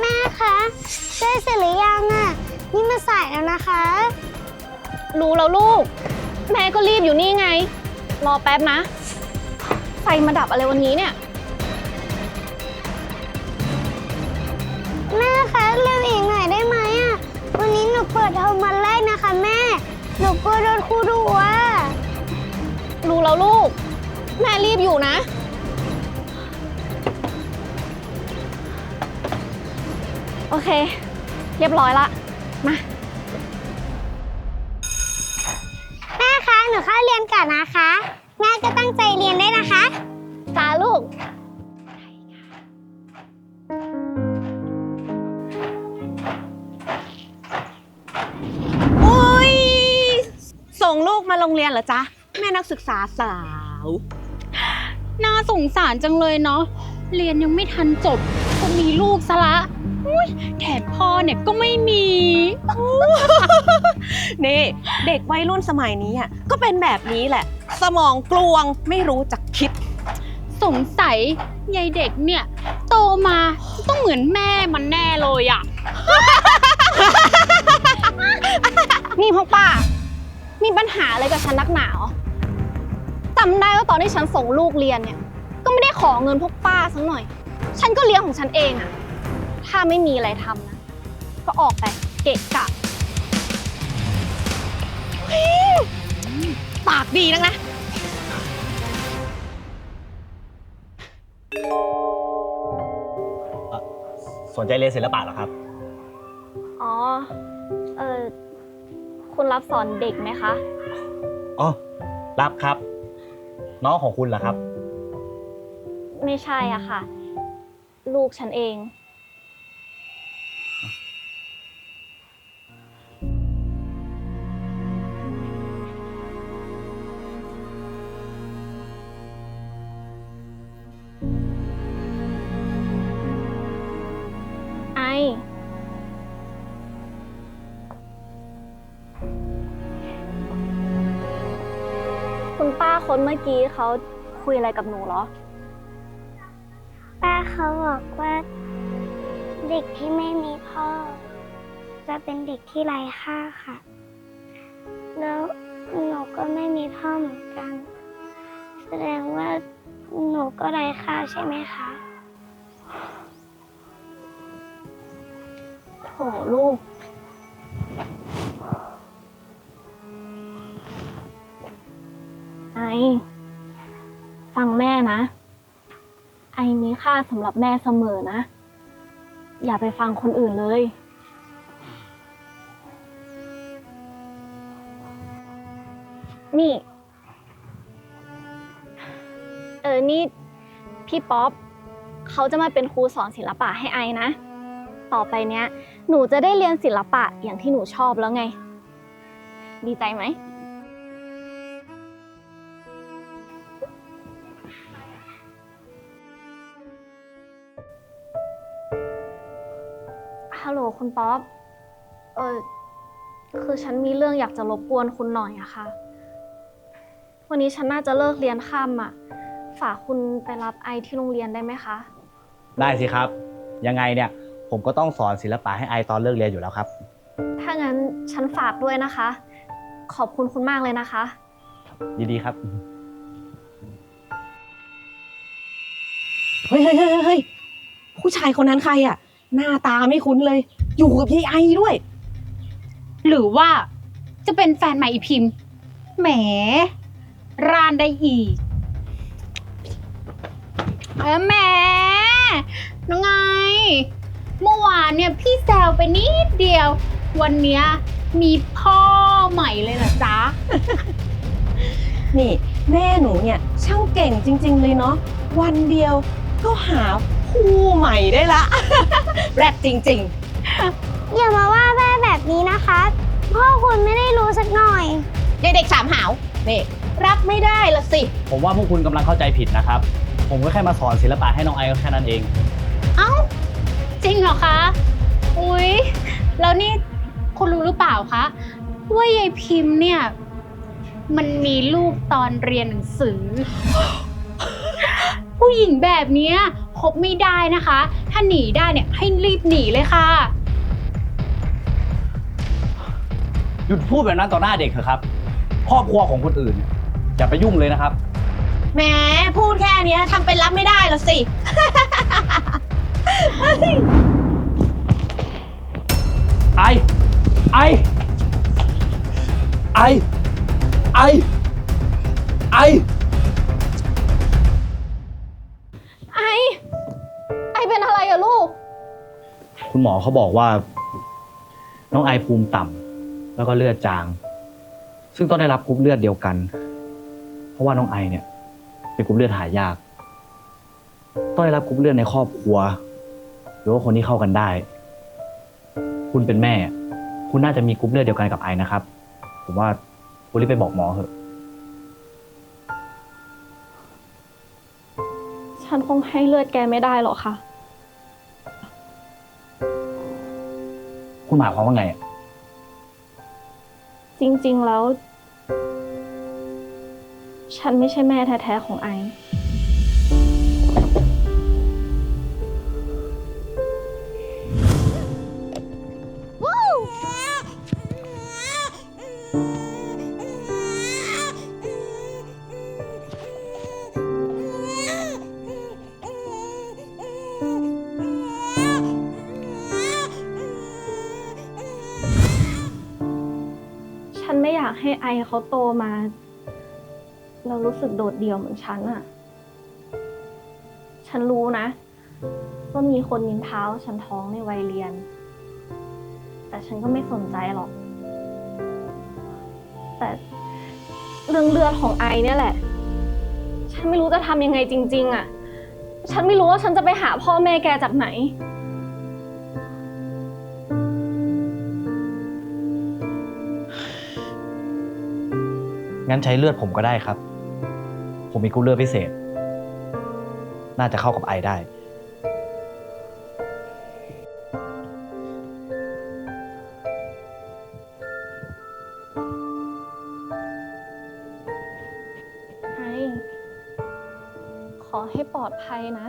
แม่คะใกล้เสร็จหรือยังอะนี่มาสายแล้วนะคะ รู้แล้วลูก แม่ก็รีบอยู่นี่ไง รอแป๊บนะ ไฟมาดับอะไรวันนี้เนี่ย แม่คะเร็วอีกหน่อยได้ไหมอะวันนี้หนูเปิดเทอมวันแรกนะคะแม่ หนูกลัวโดนครูดุอะ รู้แล้วลูก แม่รีบอยู่นะ เค เรียบร้อยละ มา แม่คะ หนูเข้าเรียนก่อนนะคะ แม่ก็ตั้งใจเรียนด้วยนะคะ จ้าลูก อุ้ย ส่งลูกมาโรงเรียนเหรอจ๊ะ แม่นักศึกษาสาว น่าสงสารจังเลยเนาะ เรียนยังไม่ทันจบก็มีลูกซะละ อุ๊ยแถมพ่อเนี่ยก็ไม่มี นี่ เด็กวัยรุ่นสมัยนี้อะก็เป็นแบบนี้แหละ สมองกลวงไม่รู้จักคิด สงสัยยายเด็กเนี่ย โตมาต้องเหมือนแม่มันแน่เลยอะนี่พวกป้า มีปัญหาอะไรกับฉันนักหนาวจำได้ว่าตอนที่ฉันส่งลูกเรียนเนี่ย ก็ไม่ได้ขอเงินพวกป้าสักหน่อย ฉันก็เลี้ยงของฉันเองอะ ถ้าไม่มีอะไรทำนะ ก็ออกไปเกะกะปากดีนักนะ สนใจเรียนศิลปะเหรอครับ อ๋อ เออคุณรับสอนเด็กไหมคะ อ๋อ รับครับ น้องของคุณเหรอครับ ไม่ใช่อะค่ะ ลูกฉันเอง คุณป้าคนเมื่อกี้เขาคุยอะไรกับหนูเหรอ ป้าเขาบอกว่า เด็กที่ไม่มีพ่อ จะเป็นเด็กที่ไร้ค่าค่ะ แล้วหนูก็ไม่มีพ่อเหมือนกัน แสดงว่าหนูก็ไร้ค่าใช่ไหมคะโถลูก ฟังแม่นะ ไอมีค่าสำหรับแม่เสมอนะ อย่าไปฟังคนอื่นเลย นี่ เออ นี่ พี่ป๊อปเขาจะมาเป็นครูสอนศิลปะให้ไอนะ ต่อไปเนี้ย หนูจะได้เรียนศิลปะอย่างที่หนูชอบแล้วไง ดีใจไหม โหลคุณป๊อป เออคือฉันมีเรื่องอยากจะรบกวนคุณหน่อยอะค่ะ วันนี้ฉันน่าจะเลิกเรียนค่ำอะฝากคุณไปรับไอที่โรงเรียนได้ไหมคะ ได้สิครับ ยังไงเนี่ยผมก็ต้องสอนศิลปะให้ไอตอนเลิกเรียนอยู่แล้วครับ ถ้างั้นฉันฝากด้วยนะคะ ขอบคุณคุณมากเลยนะคะ ยินดีครับ เฮ้ยเฮ้ยเฮ้ยเฮ้ยผู้ชายคนนั้นใครอะ หน้าตาไม่คุ้นเลย อยู่กับยายไอด้วย หรือว่าจะเป็นแฟนใหม่อีพิมพ์ แหม รานได้อีกเออแหมน้องไง เมื่อวานเนี่ยพี่แซวไปนิดเดียว วันเนี้ยมีพ่อใหม่เลยเหรอจ๊ะ นี่ แม่หนูเนี่ยช่างเก่งจริง ๆ เลยเนาะวันเดียวก็หาคู่ใหม่ได้ละ แรดจริง อย่ามาว่าแม่แบบนี้นะคะ พ่อคุณไม่ได้รู้สักหน่อย ๆ เด็กๆสามหาวนี่รับไม่ได้ละสิ ผมว่าพวกคุณกำลังเข้าใจผิดนะครับ ผมก็แค่มาสอนศิลปะให้น้องไอก็แค่นั้นเอง เอ้า จริงเหรอคะ อุ๊ย แล้วนี่คุณรู้หรือเปล่าคะว่ายายพิมพ์เนี่ย มันมีลูกตอนเรียนหนังสือ ผู้หญิงแบบเนี้ย คบไม่ได้นะคะ ถ้าหนีได้เนี่ยให้รีบหนีเลยค่ะ หยุดพูดแบบนั้นต่อหน้าเด็กเถอะครับ ครอบครัวของคนอื่นเนี่ยอย่าไปยุ่งเลยนะครับ แหมพูดแค่เนี้ยทำเป็นรับไม่ได้ละสิ ไอ ไอ ไอ ไอ ไอไอ เป็นอะไรอะลูก คุณหมอเขาบอกว่า น้องไอภูมิต่ำแล้วก็เลือดจาง ซึ่งต้องได้รับกรุ๊ปเลือดเดียวกัน เพราะว่าน้องไอเนี่ย เป็นกรุ๊ปเลือดหายาก ต้องได้รับกรุ๊ปเลือดในครอบครัว หรือว่าคนที่เข้ากันได้ คุณเป็นแม่ คุณน่าจะมีกรุ๊ปเลือดเดียวกันกับไอนะครับ ผมว่าคุณรีบไปบอกหมอเถอะ ฉันคงให้เลือดแกไม่ได้หรอกค่ะ คุณหมายความว่าไงอะจริง ๆ แล้ว ฉันไม่ใช่แม่แท้ ๆ ของไอ ให้ไอเขาโตมา เรารู้สึกโดดเดี่ยวเหมือนฉันอะฉันรู้นะว่ามีคนนินเท้าว่าฉันท้องในวัยเรียน แต่ฉันก็ไม่สนใจหรอก แต่เรื่องเลือดของไอเนี่ยแหละ ฉันไม่รู้จะทำยังไงจริง ๆอะฉันไม่รู้ว่าฉันจะไปหาพ่อแม่แกจากไหน งั้นใช้เลือดผมก็ได้ครับ ผมมีกรุ๊ปเลือดพิเศษ น่าจะเข้ากับไอได้ ไอขอให้ปลอดภัยนะ